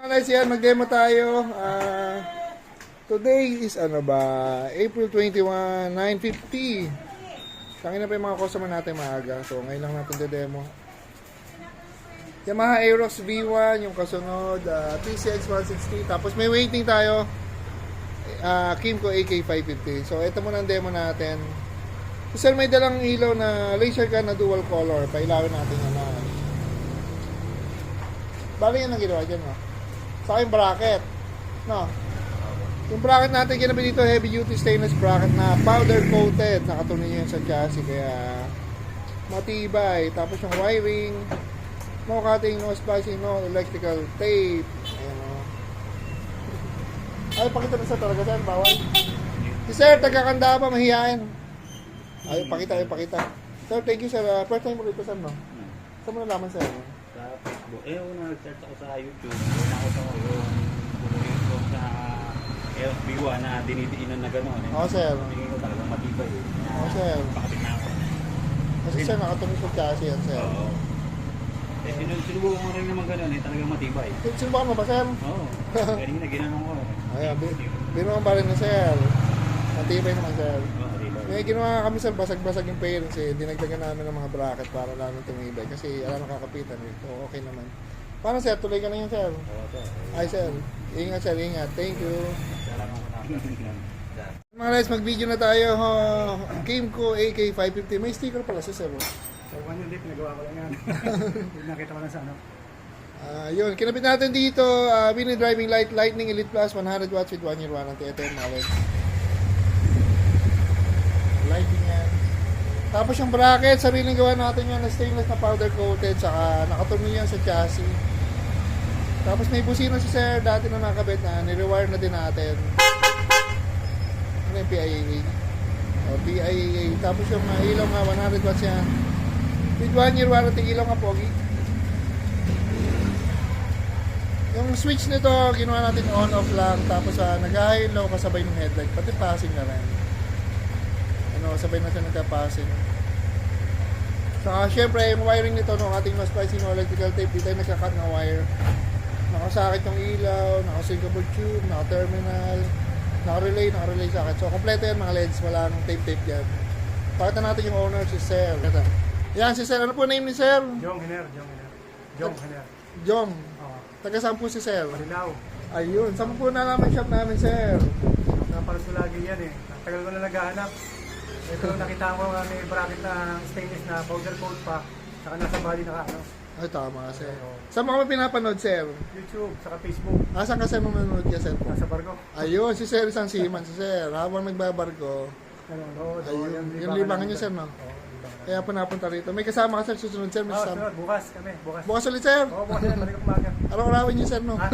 Guys, yan, mag-demo tayo. Ah, today is ano ba? April 21, 9.50. Tangin na pa yung mga customer natin maaga. So, ngayon lang natin de-demo. Yamaha Aerox V1, yung kasunod, ah, TCX 160. Tapos may waiting tayo. ah Kimco AK550. So, ito muna ang demo natin. So, sir, may dalang ilaw na laser gun na dual color. Pailawin natin yan na. Bali yan ang ginawa dyan, no? Sa yung bracket. No? Yung bracket natin, ginabi dito heavy duty stainless bracket na powder coated. Nakatuloy yun sa chassis, kaya matibay. Tapos yung wiring, no cutting, no splicing, no electrical tape. Ayan, o. Ay, pakita na sa talaga, sir. Bawal. Si sir, taga-kanda pa, mahihain. Ay, pakita, ay, pakita. Sir, thank you, sir. Uh, first time mo rito, sir, no? Saan mo nalaman, sir? Sa Facebook. Eh, una nag-search ako sa YouTube. Nakita ko yung yung sa LB1 na dinidiinan na gano'n. Eh. Oo, sir. Tingin ko talagang matibay. Eh. Oo, sir. Pakapit na ako. Kasi, sir, nakatuloy sa chassis yan, sir. Oo. Eh, sinu- sinubukan ko rin naman gano'n eh. Talagang matibay. Sinubukan mo ba, sir? Oo. Kanina ginanong ko. eh. Ayan, bi- binuang pa rin na, sir. Matibay naman, sir. Oo. May ginawa kami, sir, basag-basag yung pairings eh. Dinagdagan namin ng mga bracket para lalong tumibay. Kasi alam nakakapitan eh. So, okay naman. Paano, sir? Tuloy ka na yun, sir. Ay, sir. Ingat, sir. Ingat. Thank you. Ko na. Mga guys, mag-video na tayo. Oh, Kimco AK550. May sticker pala sa sir. So, one yung dip, nagawa ko lang yan. Nakita ko lang sa ano. Ah, yun, kinabit natin dito, uh, mini driving light, Lightning Elite Plus, 100 watts with 1 year warranty. Ito yung mga LEDs. Lighting yan. Tapos yung bracket, sariling gawa natin yan na stainless na powder coated, saka nakatumi yan sa chassis. Tapos may busina si sir, dati na nakabit na, nirewire na din natin. Ano yung PIAA? O, PIAA. Tapos yung uh, ilaw nga, 100 watts yan. With 1 year warranty, ilaw nga pogi. Yung switch nito, ginawa natin on-off lang. Tapos uh, nag-high and low kasabay ng headlight. Pati passing na rin. Ano, sabay na siya nagka-passing. Saka syempre, yung wiring nito, no, ating mas splicing no electrical tape, dito tayo nagka-cut ng wire. Nakasakit yung ilaw, naka-syncable tube, naka-terminal, naka-relay, naka-relay socket. So, kompleto yan mga LEDs. Wala nang tape-tape yan. Pakita natin yung owner, si Sir. Ito. Yan, si Sir. Ano po name ni Sir? Jong Hiner, Jong Hiner. Jong Hiner. Jong. Oo. Taga saan po si Sir? Marilaw. Ayun, saan po na naman shop namin, sir? Napanood ko lagi yan eh. Tagal ko na naghahanap. Ito nakita ko nga may bracket na stainless na powder coat pa. Saka nasa body naka ano. Ay, tama, sir. Saan mo kami pinapanood, sir? YouTube, saka Facebook. Asan ka, sir, nanonood ka, sir? Nasa barko. Ayun, si sir, isang seaman, si sir. Habang nagbabarko, Ano, road. ayun, yung libangan niyo, sir, no? Oo, libangan. Kaya po napunta rito. May kasama ka, sir, susunod, sir. May Ah, kasama. sunod, bukas kami. Bukas. Bukas ulit, sir. Oo, bukas yan. Balik umaga. Araw-arawin niyo, sir, no? Ah.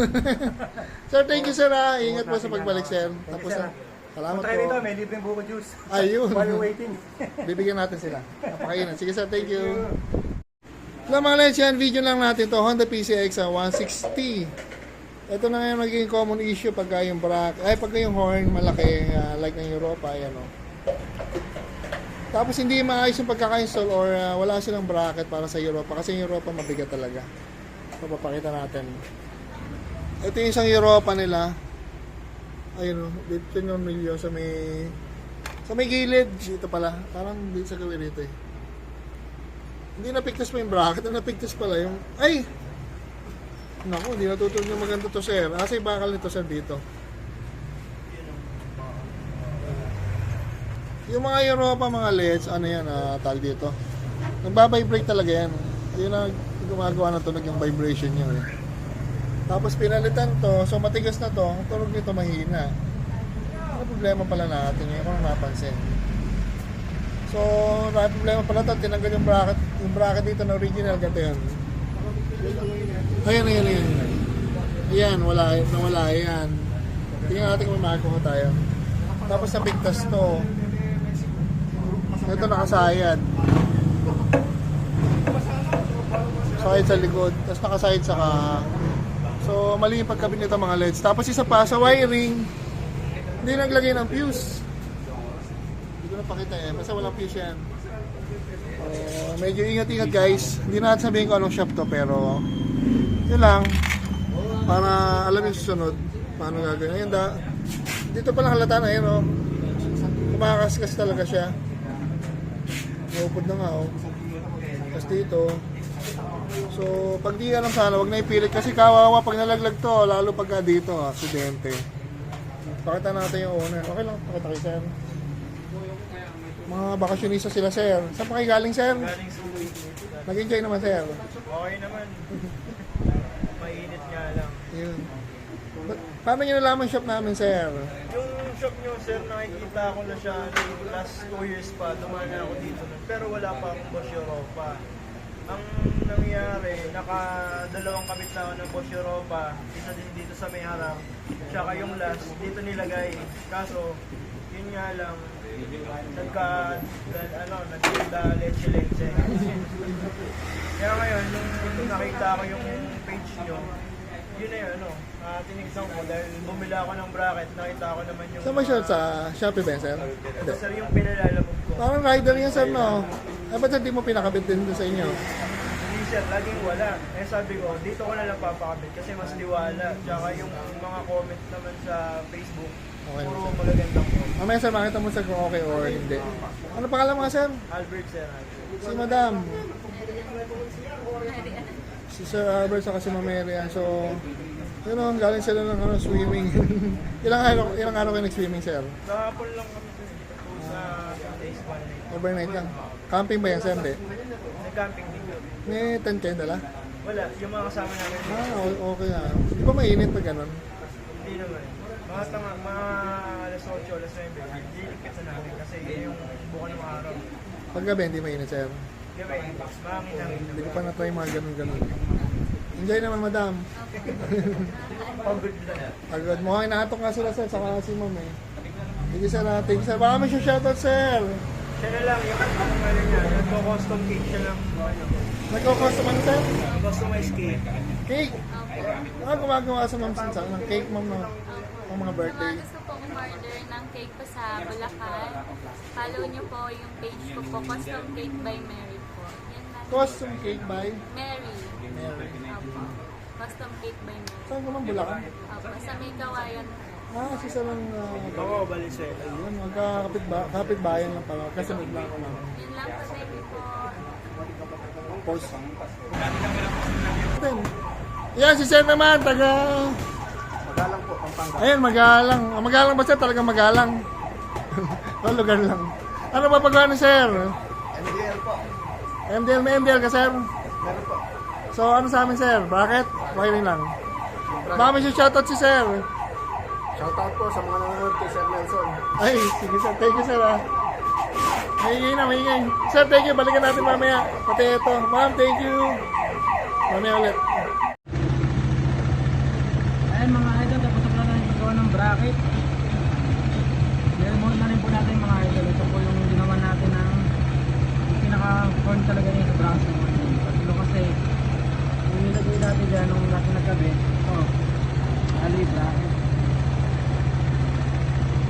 sir, thank you, sir, ha. Ingat po sa pagbalik, sir. oo. You, Tapos, sir, ah, ah. Salamat dito, po. may libreng buko juice. Ayun. While you're waiting. Bibigyan natin sila. Napakainat. Sige, sir, thank you. Wala mga yan, video lang natin to Honda PCX ah, 160. Ito na ngayon magiging common issue pagka yung bracket, ay pagka yung horn malaki ah, like ng Europa, ayan o. Tapos hindi maayos yung pagkaka-install or ah, wala silang bracket para sa Europa kasi yung Europa mabigat talaga. So papakita natin. Ito yung isang Europa nila. Ayun o, dito yung milyo sa may sa may gilid. Ito pala, parang dito sa gawin dito eh. Hindi napigtas pa yung bracket. Ang napigtas pala yung... Ay! Naku, hindi natutulog yung maganda to, sir. Yung bakal nito, sir, dito. Yung mga Europa, mga LEDs, ano yan, ah, tawag dito. Nagbabibrate talaga yan. Yun ang gumagawa na tunog yung vibration niya. Eh. Tapos pinalitan to, so matigas na to, ang tunog nito mahina. Ano problema pala natin yun kung napansin. So, may problema pala ito. Tinanggal yung bracket, yung bracket dito na original. Ganito yan. Ayan, ayan, ayan. Ayan, wala, nawala, ayan. Tingnan natin kung makakuha tayo. Tapos sa bigtas to. Ito nakasayad. Side sa likod. Tapos nakasayad sa ka. So, mali yung pagkabit nito mga LEDs. Tapos isa pa, sa wiring, hindi naglagay ng fuse. Hindi ko napakita eh. Basta walang fuse yan. Uh, medyo ingat-ingat guys. Hindi natin sabihin ko anong shop to pero yun lang. Para alam yung susunod. Paano gagawin. Ayun, da, dito pa lang halata na yun, oh. Kumakaskas talaga siya. Naupod na nga, oh. Tapos dito. So, pag di alam sana, wag na ipilit kasi kawawa pag nalaglag to, lalo pagka dito, aksidente. Pakita natin yung owner. Okay lang, pakita kay sir. Mga bakasyonista sila, sir. Saan pa kayo galing, sir? Galing sa Nag-enjoy naman, sir. Okay naman. Mainit nga lang. Yun. Ba- paano nyo nalaman shop namin, sir? Yung shop nyo, sir, nakikita ko na siya last 2 years pa, dumaan na ako dito nun. Pero wala pa akong Boss Europa. Ang nangyari, nakadalawang kabit na ako ng Boss Europa, isa din dito sa may harap, tsaka yung last, dito nilagay. Kaso, yun nga lang, nagka, ano, nagkita leche-leche. Kaya ngayon, nung nakita ko yung page nyo, yun na yun, ano, uh, tinigsan ko dahil bumili ako ng bracket, nakita ko naman yung... Saan ba siya? Sa Shopee ba, yan, sir? Hindi. sir, yung pinalalabog ko. Parang rider yan, sir, no? Eh, ba't hindi mo pinakabit din doon sa inyo? Hindi sir, laging wala. Eh sabi ko, dito ko na lang papakabit kasi mas liwala. Tsaka yung mga comment naman sa Facebook, Okay. puro magagandang comment. Mamaya, sir, makita mo, sir, kung okay or hindi. Ano pangalan mo, sir? Albert sir, Albert. Si Madam. Si Sir Albert sa si Ma'am Mary. yan. So, yun o, galing sila ng ano, swimming. ilang araw, ilang araw kayo nag-swimming, sir? Nakapon lang kami sir, dito sa night. Overnight lang. Camping ba yan, sir? Hindi. Nag-camping din yun. May tent kayo dala? Wala, yung mga kasama namin, Ah, o- okay na. Di ba mainit pag ganun? hindi naman. Mga tanga, mga alas 8, alas 9, dilikit na namin kasi yun yung bukan ng araw. Pag gabi, hindi mainit, sir. Gabi, mahangin-hangin Hindi ko pa na-try mga ganun-ganun. Enjoy naman, madam. Pagod lang. Agad. Mukhang inahatok nga sila, sir. Saka si ma'am, eh. Hindi, sir. ah, Thank you, sir. Baka may shoutout, sir. Siya na lang, yung ano ano niya, nagko-custom cake siya lang, ano, Nagko-custom ano, sir? customized cake. Cake. Ah, gumagawa sa ma'am Sinsa ng cake, ma'am, no? Ang mga birthday. Mga gusto pong umorder ng cake po sa Bulacan, follow niyo po yung page ko po, Custom Cake by Mary po. Yan lang. Custom cake by Mary. Mary. Opo. Custom Cake by Mary. Saan naman Bulacan? Opo. Sa may kawayan. Ah, kasi sa lang, uh, Oo, Valenzuela. yun, magkakapit ba, kapit bayan lang pala. Kasunod lang ako, ma'am. Yun lang po, thank you po. Post. Then, Yan, si Sir naman, taga... Magalang po, Pampanga. Ayun, magalang. Ah, Magalang ba sir? Talagang magalang. o, lugar lang. Ano ba pagawa ni Sir? MDL po. MDL, may MDL ka, Sir? Meron po. So, ano sa amin, Sir? Bakit? Wiring lang. Baka may shoutout si Sir. Shoutout po sa mga nanonood kay Sir Nelson. Ay, sige, Sir. Thank you, Sir, ah. Mahingay na, mahingay. Sir, thank you. Balikan natin mamaya. Pati ito. Ma'am, thank you. Mamaya ulit. Ayan mga idol, tapos na natin magawa ng bracket. Meron na rin po natin mga idol. Ito po yung ginawa natin ng pinaka-form talaga niya sa bracket. Tatlo kasi yung nilagay natin dyan nung natin nagkabi. Ito, halo yung bracket.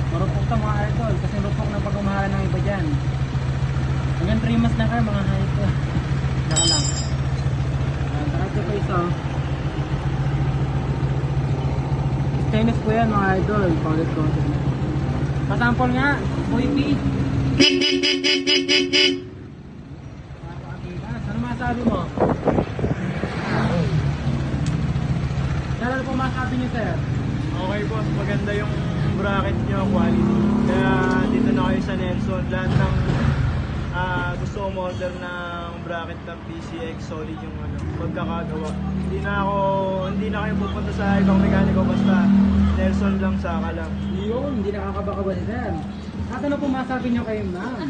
Marupok to mga idol kasi rupok na pag umahala ng iba dyan. Hanggang 3 months na kayo mga idol. Saka lang. Ito po isa. Stainless po yan mga idol. Paulit ko. Pasample nga, Boy. Napakatigas. Ano masabi mo? Ano po masabi niyo, sir? Okay boss, maganda yung bracket nyo, quality. Kaya dito na kayo sa Nelson. Lahat ng ah, gusto umorder ng bracket ng PCX, solid yung ano, magkakagawa. Hindi na ako, hindi na kayo pupunta sa ibang mekaniko basta Nelson lang, saka lang. Yun, hindi nakakabaka ba si sir? At ano po masabi niyo kay ma'am?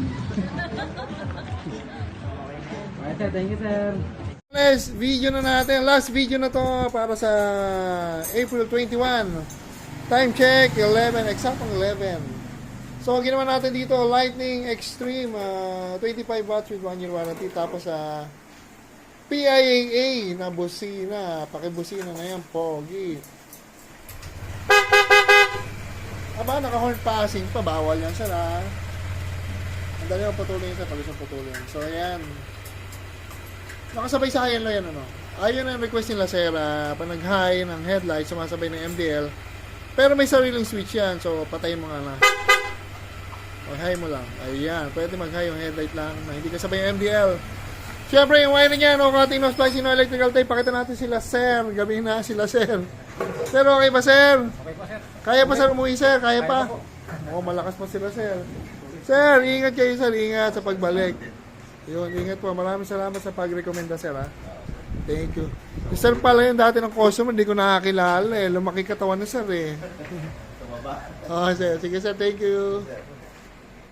okay sir, thank you sir. Last video na natin. Last video na to para sa April 21. Time check, 11. Exactong 11. So, ginawa natin dito, Lightning Extreme, ah, 25 watts with 1 year warranty. Tapos sa PIAA na busina. Pakibusina na yan, pogi. Aba, naka-horn passing pa. Bawal yan, sir, ha? Ang dali ang patuloy sa pag isang patuloy. So, ayan. Nakasabay sa akin lang yan, ano. Ayun ang request nila, sir, ah, pag nag-high ng headlight, sumasabay ng MDL. Pero may sariling switch yan, so patayin mo nga na. Mag-high mo lang. Ayan, pwede mag-high yung headlight lang na hindi kasabay yung MDL. Siyempre, yung wiring niya, no, cutting no splicing no electrical tape, pakita natin sila, sir. Gabi na sila, sir. Sir, okay ba, sir? Okay po sir. Kaya pa, sir, umuwi, sir? Kaya pa? Oo, malakas pa sila, sir. Sir, ingat kayo, sir. Ingat sa pagbalik. Yun, ingat po. Maraming salamat sa pag-recommenda, sir, ha? Thank you. Si sir pala yung dati ng customer, hindi ko nakakilala, eh. Lumaki katawan ni sir, eh. Oo, sir. Sige, sir. Thank you.